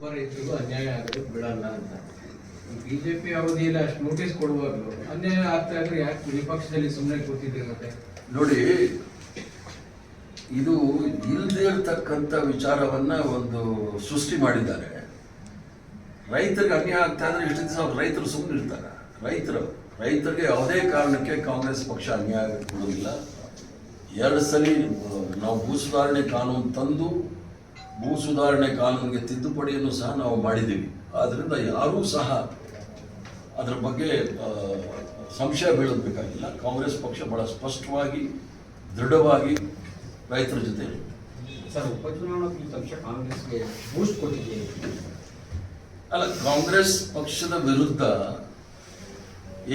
ಒಬ್ಬ ರೈತರಿಗೂ ಅನ್ಯಾಯ ಆಗೋದು ಬಿಡಲ್ಲ ಅಂತ. ಬಿ ಜೆ ಪಿ ಅವಧಿಯಲ್ಲಿ ಅಷ್ಟು ನೋಟಿಸ್ ಕೊಡುವಾಗಲೂ ಅನ್ಯಾಯ ಆಗ್ತಾ ಇದ್ರೆ ಯಾಕೆ ವಿಪಕ್ಷದಲ್ಲಿ ಸುಮ್ಮನೆ ಕೂತಿದ್ದೀರಿ ಮತ್ತೆ ನೋಡಿ, ಇದು ಇಲ್ಲದೆ ಇರತಕ್ಕಂಥ ವಿಚಾರವನ್ನ ಒಂದು ಸೃಷ್ಟಿ ಮಾಡಿದ್ದಾರೆ. ರೈತರಿಗೆ ಅನ್ಯಾಯ ಆಗ್ತಾ ಇದ್ರೆ ಇಷ್ಟು ದಿವಸ ರೈತರು ಸುಮ್ಮನೆ ಇರ್ತಾರೆ. ರೈತರು, ರೈತರಿಗೆ ಯಾವುದೇ ಕಾರಣಕ್ಕೆ ಕಾಂಗ್ರೆಸ್ ಪಕ್ಷ ಅನ್ಯಾಯ ಕೊಡೋದಿಲ್ಲ ಎರಡು ಸಲ ನಾವು ಭೂ ಸುಧಾರಣೆ ಕಾನೂನು ತಂದು ಭೂ ಸುಧಾರಣೆ ಕಾನೂನಿಗೆ ತಿದ್ದುಪಡಿಯನ್ನು ಸಹ ನಾವು ಮಾಡಿದ್ದೀವಿ. ಆದ್ದರಿಂದ ಯಾರೂ ಸಹ ಅದರ ಬಗ್ಗೆ ಸಂಶಯ ಬೀಳಬೇಕಾಗಿಲ್ಲ. ಕಾಂಗ್ರೆಸ್ ಪಕ್ಷ ಬಹಳ ಸ್ಪಷ್ಟವಾಗಿ ದೃಢವಾಗಿ ರೈತರ ಜೊತೆ. ಸರ್ ಉಪಚುನಾವಣಾ ಫಲಿತಾಂಶ ಕಾಂಗ್ರೆಸ್ಗೆ ಬೂಸ್ಟ್ ಕೊಟ್ಟಿದೆ. ಅಲ್ಲ ಕಾಂಗ್ರೆಸ್ ಪಕ್ಷದ ವಿರುದ್ಧ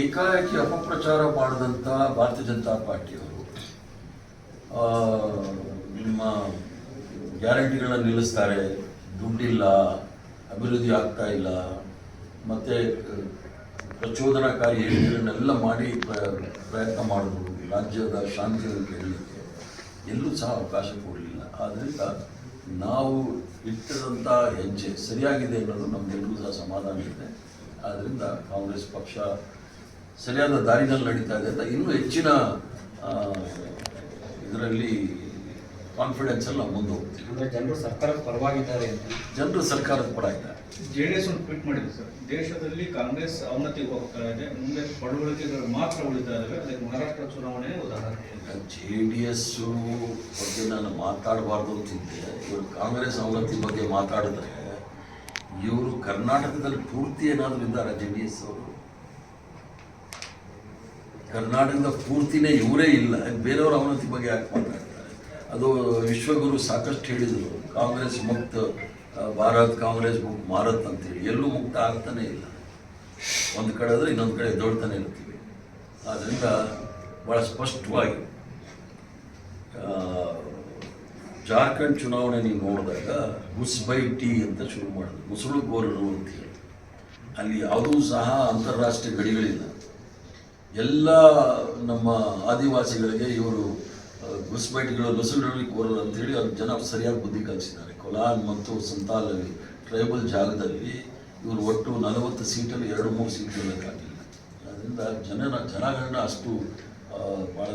ಏಕಾಏಕಿ ಅಪಪ್ರಚಾರ ಮಾಡಿದಂಥ ಭಾರತೀಯ ಜನತಾ ಪಾರ್ಟಿಯವರು ನಿಮ್ಮ ಗ್ಯಾರಂಟಿಗಳನ್ನ ನಿಲ್ಲಿಸ್ತಾರೆ. ದುಡ್ಡಿಲ್ಲ, ಅಭಿವೃದ್ಧಿ ಆಗ್ತಾ ಇಲ್ಲ, ಮತ್ತೆ, ಪ್ರಚೋದನಾಕಾರಿ ಹೇಳಿಕೆಗಳನ್ನೆಲ್ಲ ಮಾಡಿ ಪ್ರ- ಪ್ರಯತ್ನ ಮಾಡಿದ್ರು ರಾಜ್ಯದ ಶಾಂತಿಯನ್ನು ಕೇಳಲಿಕ್ಕೆ ಎಲ್ಲೂ ಸಹ ಅವಕಾಶ ಕೊಡಲಿಲ್ಲ. ಆದ್ದರಿಂದ ನಾವು ಇಟ್ಟಿದಂಥ ಹೆಜ್ಜೆ ಸರಿಯಾಗಿದೆ ಅನ್ನೋದು ನಮಗೆಲ್ಲರೂ ಸಹ ಸಮಾಧಾನ ಇದೆ. ಆದ್ದರಿಂದ ಕಾಂಗ್ರೆಸ್ ಪಕ್ಷ ಸರಿಯಾದ ದಾರಿನಲ್ಲಿ ನಡೀತಾ ಇದೆ ಅಂತ ಇನ್ನೂ ಹೆಚ್ಚಿನ ಇದರಲ್ಲಿ ಕಾನ್ಫಿಡೆನ್ಸಲ್ಲಿ ನಾವು ಮುಂದೆ ಹೋಗ್ತೀವಿ ಅಂದ್ರೆ ಜನರು ಸರ್ಕಾರದ ಪರವಾಗಿದ್ದಾರೆ ಅಂತ. ಜನರು ಸರ್ಕಾರದ ಪರ ಇದ್ದಾರೆ. ಜೆಡಿಎಸ್ ಒಂದು ಟ್ವೀಟ್ ಮಾಡಿದೆ ಸರ್. ದೇಶದಲ್ಲಿ ಕಾಂಗ್ರೆಸ್ ಅವನತಿ ಹೋಗ್ತಾ ಇದೆ. ಮುಂದೆ ಪಡವಳಿಕೆಗಳು ಮಾತ್ರ ಉಳಿತಾ ಇದಾವೆ. ಅದಕ್ಕೆ ಮಹಾರಾಷ್ಟ್ರ ಚುನಾವಣೆ ಉದಾಹರಣೆ ಜೆ ಡಿ ಎಸ್ ಬಗ್ಗೆ ನಾನು ಮಾತಾಡಬಾರ್ದು ಅಂತಿದ್ದೆ ಇವರು ಕಾಂಗ್ರೆಸ್ ಅವನತಿ ಬಗ್ಗೆ ಮಾತಾಡಿದ್ರೆ ಇವರು ಕರ್ನಾಟಕದಲ್ಲಿ ಪೂರ್ತಿ ಏನಾದರೂ ಇದ್ದಾರೆ ಜೆ ಡಿ ಎಸ್ ಅವರು? ಕರ್ನಾಟಕದ ಪೂರ್ತಿನೇ ಇವರೇ ಇಲ್ಲ. ಬೇರೆಯವ್ರ ಅವನತಿ ಬಗ್ಗೆ ಯಾಕೆ ಮಾತಾಡ್ತಾರೆ? ಅದು ವಿಶ್ವಗುರು ಸಾಕಷ್ಟು ಹೇಳಿದರು. ಕಾಂಗ್ರೆಸ್ ಮುಕ್ತ ಭಾರತ್ ಕಾಂಗ್ರೆಸ್ ಮಾರತ್ ಅಂತೇಳಿ. ಎಲ್ಲೂ ಮುಕ್ತ ಆಗ್ತಾನೆ ಇಲ್ಲ. ಒಂದು ಕಡೆ ಆದರೆ ಇನ್ನೊಂದು ಕಡೆ ಎದ್ದೊಳ್ತಾನೆ ಇರ್ತೀವಿ. ಆದ್ದರಿಂದ ಭಾಳ ಸ್ಪಷ್ಟವಾಗಿ ಜಾರ್ಖಂಡ್ ಚುನಾವಣೆ ನೀವು ನೋಡಿದಾಗ ಮುಸ್ಬೈ ಟಿ ಅಂತ ಶುರು ಮಾಡಿದ್ರು. ಮುಸುಳು ಗೋರರು ಅಂತ ಹೇಳಿ. ಅಲ್ಲಿ ಯಾವುದೂ ಸಹ ಅಂತಾರಾಷ್ಟ್ರೀಯ ಗಡಿಗಳಿಲ್ಲ. ಎಲ್ಲ ನಮ್ಮ ಆದಿವಾಸಿಗಳಿಗೆ ಇವರು ಗುಸ್ಬೈಟ್ಗಳು ನುಸುಳುಗೋರರು ಅಂತೇಳಿ ಅವ್ರ ಜನ ಸರಿಯಾಗಿ ಬುದ್ಧಿ ಕಲಿಸಿದ್ದಾರೆ. ಕೊಲಾನ್ ಮತ್ತು ಸಂತಾಲಲ್ಲಿ ಟ್ರೈಬಲ್ ಜಾಗದಲ್ಲಿ ಇವರು ಒಟ್ಟು ನಲವತ್ತು ಸೀಟಲ್ಲಿ ಎರಡು ಮೂರು ಸೀಟ್ ಗೆಲ್ಲಕ್ಕಾಗಲಿಲ್ಲ ಅದರಿಂದ ಜನರ ಜನಗಳನ್ನ ಅಷ್ಟು ಭಾಳ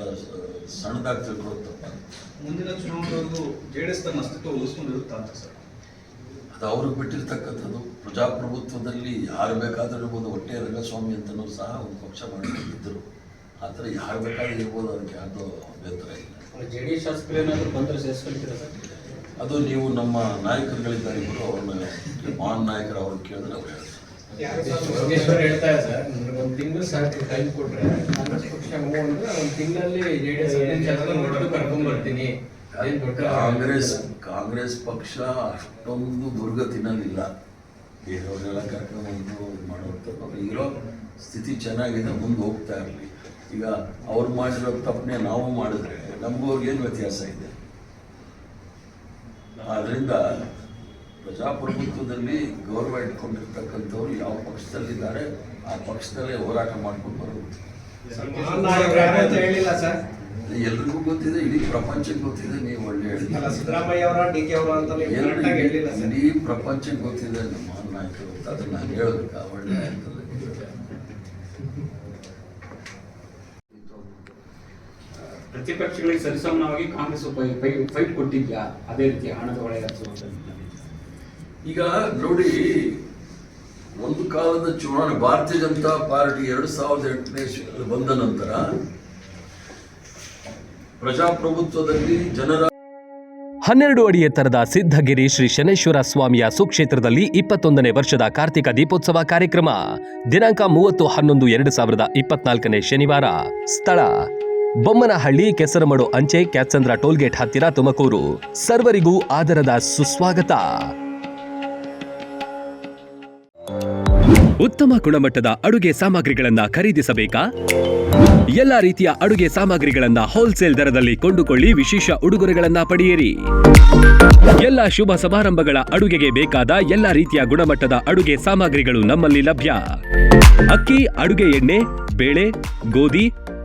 ಸಣ್ಣದಾಗಿ ತಿಳ್ಕೊಳ್ಳೋದು ತಪ್ಪಾಗುತ್ತೆ ಮುಂದಿನ ಚುನಾವಣೆವರೆಗೂ ಜೆಡಿಎಸ್ ತನ್ನ ಅಸ್ತಿತ್ವ ಉಳಿಸ್ಕೊಂಡಿರುತ್ತಾ ಅಂತ ಸರ್? ಅದು ಅವ್ರಿಗೆ ಬಿಟ್ಟಿರ್ತಕ್ಕಂಥದ್ದು. ಪ್ರಜಾಪ್ರಭುತ್ವದಲ್ಲಿ ಯಾರು ಬೇಕಾದರೂ ಇರ್ಬೋದು ಹೊಟ್ಟೆ ರಂಗಸ್ವಾಮಿ ಅಂತಲೂ ಸಹ ಒಂದು ಪಕ್ಷ ಮಾಡಿಕೊಂಡಿದ್ದರು. ಆ ಥರ ಯಾರು ಬೇಕಾದ್ರೂ ಇರ್ಬೋದು ಅದಕ್ಕೆ ಯಾವುದೋ ಅಭ್ಯಂತರ ಇಲ್ಲ. ಜೆ ಡಿ ಎಸ್ ಶಾಸಕರು ಏನಾದರೂ ಬಂದರೆ ಸೇರಿಸ್ಕೊಳ್ತೀರಾ ಸರ್? ಅದು ನೀವು ನಮ್ಮ ನಾಯಕರುಗಳಿದ್ದಾರೆ ಇಬ್ಬರು ಅವ್ರನ್ನ ಮಹಾನ್ ನಾಯಕರು ಅವ್ರನ್ನ ಕೇಳಿದ್ರೆ ಅವ್ರು ಹೇಳ್ತಾರೆ. ಯೋಗೇಶ್ವರ್ ಹೇಳ್ತಾರೆ ಸರ್. ಒಂದು ತಿಂಗಳು ಸಾಕು ಟೈಮ್ ಕೊಟ್ರೆ. ಕಾಂಗ್ರೆಸ್ ಪಕ್ಷ ಅಂದ್ರೆ ಒಂದು ತಿಂಗಳಲ್ಲಿ ಜೆ ಡಿ ಎಸ್ ಹದಿನೈದು ಶಾಸಕ ಬರ್ತೀನಿ ಅದೇನ್ ದೊಡ್ಡ ಕಾಂಗ್ರೆಸ್ ಕಾಂಗ್ರೆಸ್ ಪಕ್ಷ ಅಷ್ಟೊಂದು ದುರ್ಗತಿನಲ್ಲಿಲ್ಲ. ಬೇರೆಯವ್ರನ್ನೆಲ್ಲ ಕರ್ಕೊಂಡ್ಬಂದು ಇದು ಮಾಡೋದು ಇರೋ ಸ್ಥಿತಿ ಚೆನ್ನಾಗಿದೆ ಮುಂದೆ ಹೋಗ್ತಾ ಇರಲಿ. ಈಗ ಅವ್ರು ಮಾಡಿರೋ ತಪ್ಪನೆ ನಾವು ಮಾಡಿದ್ರೆ ನಮಗೂ ಏನು ವ್ಯತ್ಯಾಸ ಇದೆ? ಆದ್ದರಿಂದ ಪ್ರಜಾಪ್ರಭುತ್ವದಲ್ಲಿ ಗೌರ್ಮೆಂಟ್ ಕೊಂಡಿರ್ತಕ್ಕಂಥವ್ರು ಯಾವ ಪಕ್ಷದಲ್ಲಿದ್ದಾರೆ ಆ ಪಕ್ಷದಲ್ಲೇ ಹೋರಾಟ ಮಾಡ್ಕೊಂಡು ಬರಬೇಕು ಎಲ್ರಿಗೂ ಗೊತ್ತಿದೆ ಇಡೀ ಪ್ರಪಂಚಕ್ಕೆ ಗೊತ್ತಿದೆ ನೀವು ಒಳ್ಳೆ ಹೇಳಿಲ್ಲ ಇಡೀ ಪ್ರಪಂಚಕ್ಕೆ ಗೊತ್ತಿದೆ ನಮ್ಮ ನಾಯಕರು ಅಂತ ಅದನ್ನ ನಾನು ಹೇಳ್ಬೇಕಾ ಒಳ್ಳೆ ಪ್ರತಿಪಕ್ಷಗಳಿಗೆ ಸರಿಸಮನವಾಗಿ ಕಾಂಗ್ರೆಸ್ ಫೈಟ್ ಕೊಟ್ಟಿದ್ಯಾ? ಅದೇ ರೀತಿ ಹಣದ ಹೊಳೆ ಈಗ ನೋಡಿ ಒಂದು ಕಾಲದ ಚುನಾವಣೆ ಭಾರತೀಯ ಜನತಾ ಪಾರ್ಟಿ ಎರಡು ಸಾವಿರದ ಎಂಟನೇ ಬಂದ ನಂತರ ಪ್ರಜಾಪ್ರಭುತ್ವದಲ್ಲಿ ಜನರ ಹನ್ನೆರಡು ಅಡಿ ಎತ್ತರದ ಸಿದ್ಧಗಿರಿ ಶ್ರೀ ಶನೇಶ್ವರ ಸ್ವಾಮಿಯ ಸುಕ್ಷೇತ್ರದಲ್ಲಿ ಇಪ್ಪತ್ತೊಂದನೇ ವರ್ಷದ ಕಾರ್ತಿಕ ದೀಪೋತ್ಸವ ಕಾರ್ಯಕ್ರಮ. ದಿನಾಂಕ ಮೂವತ್ತು ಹನ್ನೊಂದು ಎರಡು ಸಾವಿರದ ಇಪ್ಪತ್ನಾಲ್ಕನೇ ಶನಿವಾರ. ಸ್ಥಳ ಬೊಮ್ಮನಹಳ್ಳಿ, ಕೆಸರಮಡು, ಅಂಚೆ, ಕ್ಯಾತ್ಸಂದ್ರ ಟೋಲ್ಗೇಟ್ ಹತ್ತಿರ ತುಮಕೂರು. ಸರ್ವರಿಗೂ ಆದರದ ಸುಸ್ವಾಗತ. ಉತ್ತಮ ಗುಣಮಟ್ಟದ ಅಡುಗೆ ಸಾಮಗ್ರಿಗಳನ್ನ ಖರೀದಿಸಬೇಕಾ? ಎಲ್ಲ ರೀತಿಯ ಅಡುಗೆ ಸಾಮಗ್ರಿಗಳನ್ನ ಹೋಲ್ಸೇಲ್ ದರದಲ್ಲಿ ಕೊಂಡುಕೊಳ್ಳಿ ವಿಶೇಷ ಉಡುಗೊರೆಗಳನ್ನ ಪಡೆಯಿರಿ. ಎಲ್ಲ ಶುಭ ಸಮಾರಂಭಗಳ ಅಡುಗೆಗೆ ಬೇಕಾದ ಎಲ್ಲ ರೀತಿಯ ಗುಣಮಟ್ಟದ ಅಡುಗೆ ಸಾಮಗ್ರಿಗಳು ನಮ್ಮಲ್ಲಿ ಲಭ್ಯ. ಅಕ್ಕಿ, ಅಡುಗೆ ಎಣ್ಣೆ, ಬೇಳೆ, ಗೋಧಿ